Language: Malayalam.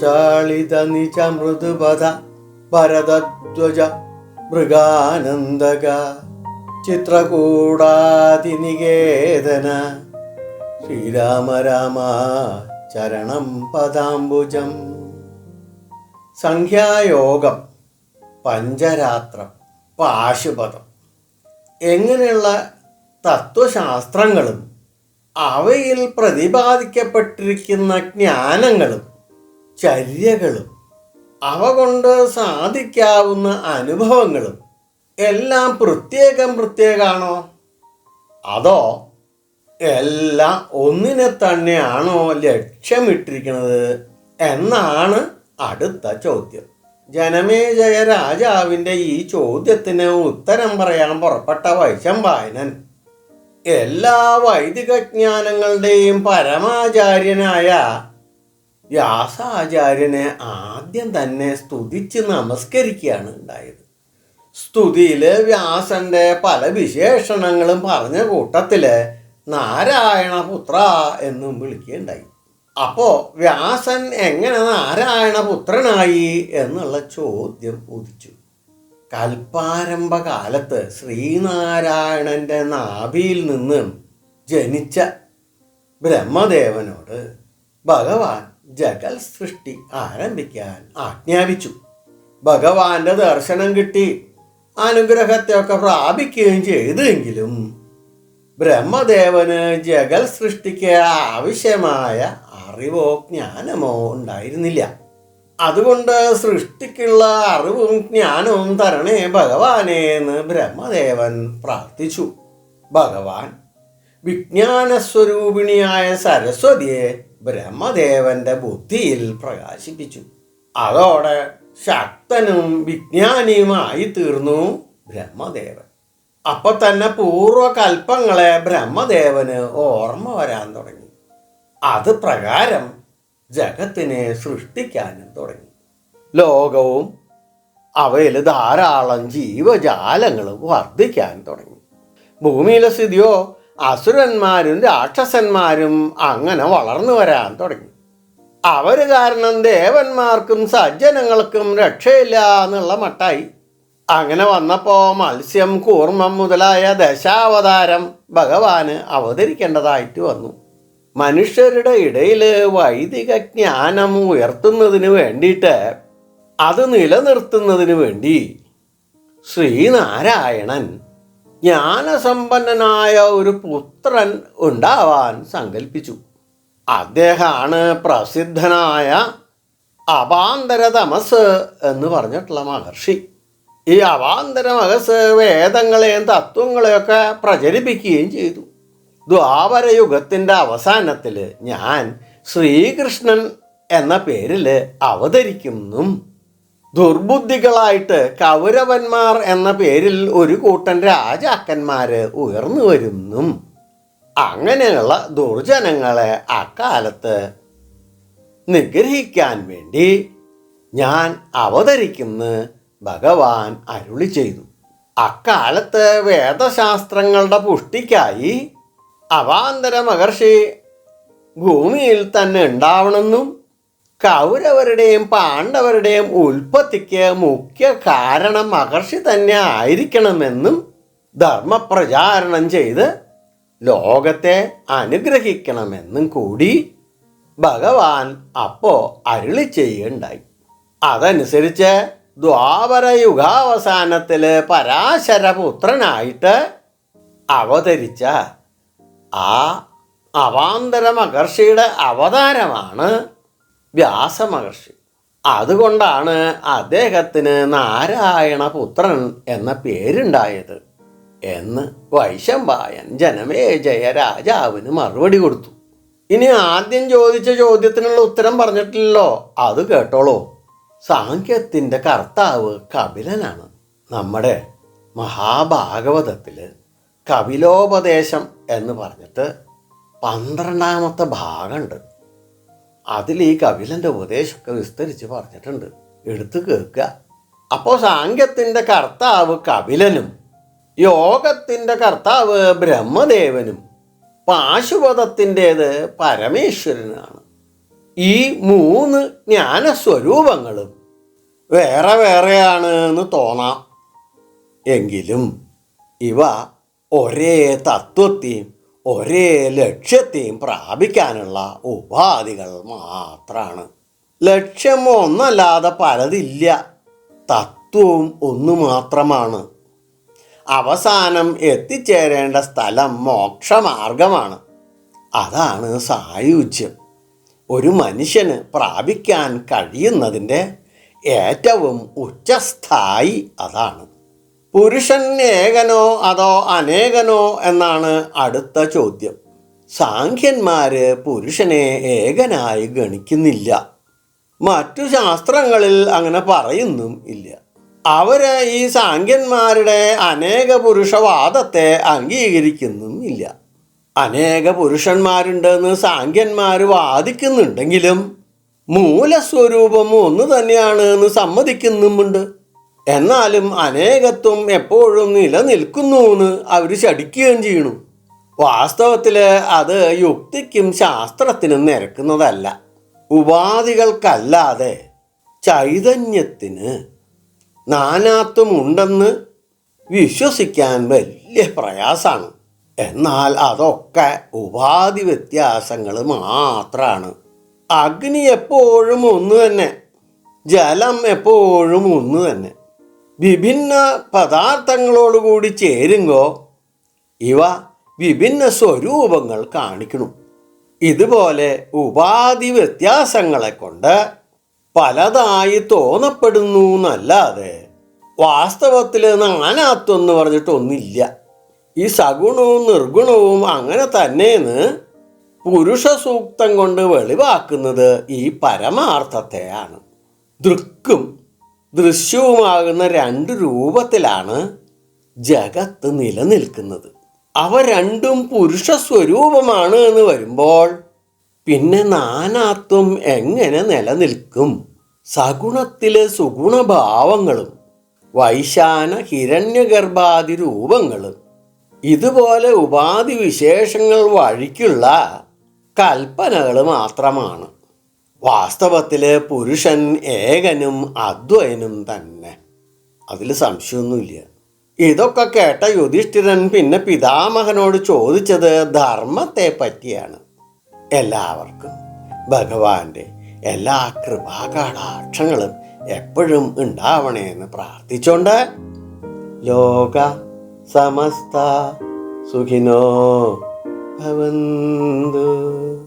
ശാളിത നിജ മൃദുപഥ ഭരതധ്വജ മൃഗാനന്ദക ചിത്രകൂടാതിനികേതന ശ്രീരാമ രാമ ചരണം പദാംബുജം. സംഖ്യായോഗം പഞ്ചരാത്രം പാശുപതം എങ്ങനെയുള്ള തത്വശാസ്ത്രങ്ങളും അവയിൽ പ്രതിപാദിക്കപ്പെട്ടിരിക്കുന്ന ജ്ഞാനങ്ങളും ചര്യകളും അവ കൊണ്ട് സാധിക്കാവുന്ന അനുഭവങ്ങളും എല്ലാം പ്രത്യേകം പ്രത്യേകമാണോ അതോ എല്ലാം ഒന്നിനെ തന്നെയാണോ ലക്ഷ്യമിട്ടിരിക്കുന്നത് എന്നാണ് അടുത്ത ചോദ്യം. ജനമേജയ രാജാവിന്റെ ഈ ചോദ്യത്തിന് ഉത്തരം പറയാൻ പുറപ്പെട്ട വൈശമ്പായനൻ എല്ലാ വൈദികജ്ഞാനങ്ങളുടെയും പരമാചാര്യനായ വ്യാസാചാര്യനെ ആദ്യം തന്നെ സ്തുതിച്ച് നമസ്കരിക്കുകയാണ് ഉണ്ടായത്. സ്തുതിയിൽ വ്യാസന്റെ പല വിശേഷണങ്ങളും പറഞ്ഞ കൂട്ടത്തിൽ നാരായണ പുത്ര എന്നും വിളിക്കുകയുണ്ടായി. അപ്പോൾ വ്യാസൻ എങ്ങനെ നാരായണപുത്രനായി എന്നുള്ള ചോദ്യം ഉദിച്ചു. കൽപ്പാരംഭ കാലത്ത് ശ്രീനാരായണന്റെ നാഭിയിൽ നിന്ന് ജനിച്ച ബ്രഹ്മദേവനോട് ഭഗവാൻ ജഗൽ സൃഷ്ടി ആരംഭിക്കാൻ ആജ്ഞാപിച്ചു. ഭഗവാന്റെ ദർശനം കിട്ടി. അനുഗ്രഹത്തെയൊക്കെ പ്രാപിക്കുകയും ചെയ്തെങ്കിലും ബ്രഹ്മദേവന് ജഗൽ സൃഷ്ടിക്ക് ആവശ്യമായ അറിവോ ജ്ഞാനമോ ഉണ്ടായിരുന്നില്ല. അതുകൊണ്ട് സൃഷ്ടിക്കുള്ള അറിവും ജ്ഞാനവും തരണേ ഭഗവാനെ എന്ന് ബ്രഹ്മദേവൻ പ്രാർത്ഥിച്ചു. ഭഗവാൻ വിജ്ഞാനസ്വരൂപിണിയായ സരസ്വതിയെ ബ്രഹ്മദേവന്റെ ബുദ്ധിയിൽ പ്രകാശിപ്പിച്ചു. അതോടെ ശക്തനും വിജ്ഞാനിയുമായി തീർന്നു ബ്രഹ്മദേവൻ. അപ്പൊ തന്നെ പൂർവകൽപ്പങ്ങളെ ബ്രഹ്മദേവന് ഓർമ്മ വരാൻ തുടങ്ങി. അത് പ്രകാരം ജഗത്തിനെ സൃഷ്ടിക്കാനും തുടങ്ങി. ലോകവും അവയിൽ ധാരാളം ജീവജാലങ്ങളും വർദ്ധിക്കാൻ തുടങ്ങി. ഭൂമിയിലെ സ്ഥിതിയോ അസുരന്മാരും രാക്ഷസന്മാരും അങ്ങനെ വളർന്നു വരാൻ തുടങ്ങി. അവർ കാരണം ദേവന്മാർക്കും സജ്ജനങ്ങൾക്കും രക്ഷയില്ല എന്നുള്ള മട്ടായി. അങ്ങനെ വന്നപ്പോൾ മത്സ്യം കൂർമ്മം മുതലായ ദശാവതാരം ഭഗവാന് അവതരിക്കേണ്ടതായിട്ട് വന്നു. മനുഷ്യരുടെ ഇടയിൽ വൈദിക ജ്ഞാനം ഉയർത്തുന്നതിന് വേണ്ടിയിട്ട് അത് നിലനിർത്തുന്നതിന് വേണ്ടി ശ്രീനാരായണൻ ജ്ഞാനസമ്പന്നനായ ഒരു പുത്രൻ ഉണ്ടാവാൻ സങ്കല്പിച്ചു അദ്ദേഹമാണ് പ്രസിദ്ധനായ അപാന്തര തമസ് എന്ന് പറഞ്ഞിട്ടുള്ള മഹർഷി. ഈ അപാന്തര മഹസ് വേദങ്ങളെയും തത്വങ്ങളെയൊക്കെ പ്രചരിപ്പിക്കുകയും ചെയ്തു. ദ്വാപരയുഗത്തിന്റെ അവസാനത്തിൽ ഞാൻ ശ്രീകൃഷ്ണൻ എന്ന പേരിൽ അവതരിക്കുമെന്നും ദുർബുദ്ധികളായിട്ട് കൗരവന്മാർ എന്ന പേരിൽ ഒരു കൂട്ടൻ രാജാക്കന്മാര് ഉയർന്നു വരുന്നും അങ്ങനെയുള്ള ദുർജനങ്ങളെ അക്കാലത്ത് നിഗ്രഹിക്കാൻ വേണ്ടി ഞാൻ അവതരിക്കുന്ന ഭഗവാൻ അരുളി ചെയ്തു. അക്കാലത്ത് വേദശാസ്ത്രങ്ങളുടെ പുഷ്ടിക്കായി അവാന്തര മഹർഷി ഭൂമിയിൽ തന്നെ ഉണ്ടാവണമെന്നും കൗരവരുടെയും പാണ്ഡവരുടെയും ഉൽപ്പത്തിക്ക് മുഖ്യ കാരണം മഹർഷി തന്നെ ആയിരിക്കണമെന്നും ധർമ്മപ്രചാരണം ചെയ്ത് ലോകത്തെ അനുഗ്രഹിക്കണമെന്നും കൂടി ഭഗവാൻ അപ്പോ അരുളി ചെയ്യുണ്ടായി. അതനുസരിച്ച് ദ്വാപര യുഗാവസാനത്തിൽ പരാശരപുത്രനായിട്ട് അവതരിച്ച ആ അവാന്തര മഹർഷിയുടെ അവതാരമാണ് വ്യാസമഹർഷി. അതുകൊണ്ടാണ് അദ്ദേഹത്തിന് നാരായണ പുത്രൻ എന്ന പേരുണ്ടായത് എന്ന് വൈശമ്പായൻ ജനമേജയ രാജാവിന് മറുപടി കൊടുത്തു. ഇനി ആദ്യം ചോദിച്ച ചോദ്യത്തിനുള്ള ഉത്തരം പറഞ്ഞിട്ടില്ലല്ലോ. അത് കേട്ടോളൂ. സാഖ്യത്തിന്റെ കർത്താവ് കപിലനാണ്. നമ്മുടെ മഹാഭാഗവതത്തിൽ കപിലോപദേശം എന്ന് പറഞ്ഞിട്ട് പന്ത്രണ്ടാമത്തെ ഭാഗമുണ്ട്. അതിൽ ഈ കപിലന്റെ ഉപദേശമൊക്കെ വിസ്തരിച്ച് പറഞ്ഞിട്ടുണ്ട്. എടുത്തു കേൾക്കുക. അപ്പോൾ സാങ്കത്തിന്റെ കർത്താവ് കപിലനും യോഗത്തിന്റെ കർത്താവ് ബ്രഹ്മദേവനും പാശുപതത്തിന്റേത് പരമേശ്വരനാണ്. ഈ മൂന്ന് ജ്ഞാനസ്വരൂപങ്ങളും വേറെ വേറെയാണ് എന്ന് തോന്നാം. എങ്കിലും ഇവ ഒരേ തത്വത്തെയും ഒരേ ലക്ഷ്യത്തെയും പ്രാപിക്കാനുള്ള ഉപാധികൾ മാത്രമാണ് ലക്ഷ്യം ഒന്നല്ലാതെ പലതില്ല. തത്വവും ഒന്നു മാത്രമാണ്. അവസാനം എത്തിച്ചേരേണ്ട സ്ഥലം മോക്ഷമാർഗമാണ്. അതാണ് സായുജ്യം. ഒരു മനുഷ്യന് പ്രാപിക്കാൻ കഴിയുന്നതിന്റെ ഏറ്റവും ഉച്ചസ്ഥായി അതാണ്. പുരുഷൻ ഏകനോ അതോ അനേകനോ എന്നാണ് അടുത്ത ചോദ്യം. സാഖ്യന്മാര് പുരുഷനെ ഏകനായി ഗണിക്കുന്നില്ല. മറ്റു ശാസ്ത്രങ്ങളിൽ അങ്ങനെ പറയുന്നും ഇല്ല. അവർ ഈ സാഖ്യന്മാരുടെ അനേക പുരുഷവാദത്തെ അംഗീകരിക്കുന്നും ഇല്ല. അനേക പുരുഷന്മാരുണ്ടെന്ന് സാഖ്യന്മാർ വാദിക്കുന്നുണ്ടെങ്കിലും മൂലസ്വരൂപം ഒന്ന് തന്നെയാണ് എന്ന് സമ്മതിക്കുന്നുമുണ്ട്. എന്നാലും അനേകത്വം എപ്പോഴും നിലനിൽക്കുന്നു എന്ന് അവർ ശടിക്കുകയും ചെയ്യണു. വാസ്തവത്തിൽ അത് യുക്തിക്കും ശാസ്ത്രത്തിനും നിരക്കുന്നതല്ല. ഉപാധികൾക്കല്ലാതെ ചൈതന്യത്തിന് നാനാത്വം ഉണ്ടെന്ന് വിശ്വസിക്കാൻ വലിയ പ്രയാസമാണ് എന്നാൽ അതൊക്കെ ഉപാധി വ്യത്യാസങ്ങൾ മാത്രമാണ് അഗ്നി എപ്പോഴും ഒന്ന് തന്നെ. ജലം എപ്പോഴും ഒന്ന് തന്നെ. വിഭിന്ന പദാർത്ഥങ്ങളോടുകൂടി ചേരുമ്പോൾ ഇവ വിഭിന്ന സ്വരൂപങ്ങൾ കാണിക്കണം ഇതുപോലെ ഉപാധി വ്യത്യാസങ്ങളെ കൊണ്ട് പലതായി തോന്നപ്പെടുന്നു എന്നല്ലാതെ വാസ്തവത്തിൽ നാനാത്വം എന്ന് പറഞ്ഞിട്ടൊന്നില്ല ഈ സഗുണവും നിർഗുണവും അങ്ങനെ തന്നെയെന്ന് പുരുഷ സൂക്തം കൊണ്ട് വെളിവാക്കുന്നത് ഈ പരമാർത്ഥത്തെയാണ്. ദൃക്കും ദൃശ്യവുമാകുന്ന രണ്ട് രൂപത്തിലാണ് ജഗത്ത് നിലനിൽക്കുന്നത്. അവ രണ്ടും പുരുഷ സ്വരൂപമാണ് എന്ന് വരുമ്പോൾ പിന്നെ നാനാത്വം എങ്ങനെ നിലനിൽക്കും? സഗുണത്തിലെ സുഗുണഭാവങ്ങളും വൈശാന ഹിരണ്യഗർഭാദി രൂപങ്ങളും ഇതുപോലെ ഉപാധി വിശേഷങ്ങൾ വഴിക്കുള്ള കൽപ്പനകൾ മാത്രമാണ്. വാസ്തവത്തിൽ പുരുഷൻ ഏകനും അദ്വൈനും തന്നെ. അതിൽ സംശയമൊന്നുമില്ല. ഇതൊക്കെ കേട്ട യുധിഷ്ഠിരൻ പിന്നെ പിതാമഹനോട് ചോദിച്ചത് ധർമ്മത്തെ പറ്റിയാണ്. എല്ലാവർക്കും ഭഗവാന്റെ എല്ലാ കൃപാകാടാക്ഷങ്ങളും എപ്പോഴും ഉണ്ടാവണേ എന്ന് പ്രാർത്ഥിച്ചോണ്ട് ലോക സമസ്ത സുഖിനോ ഭവന്തു.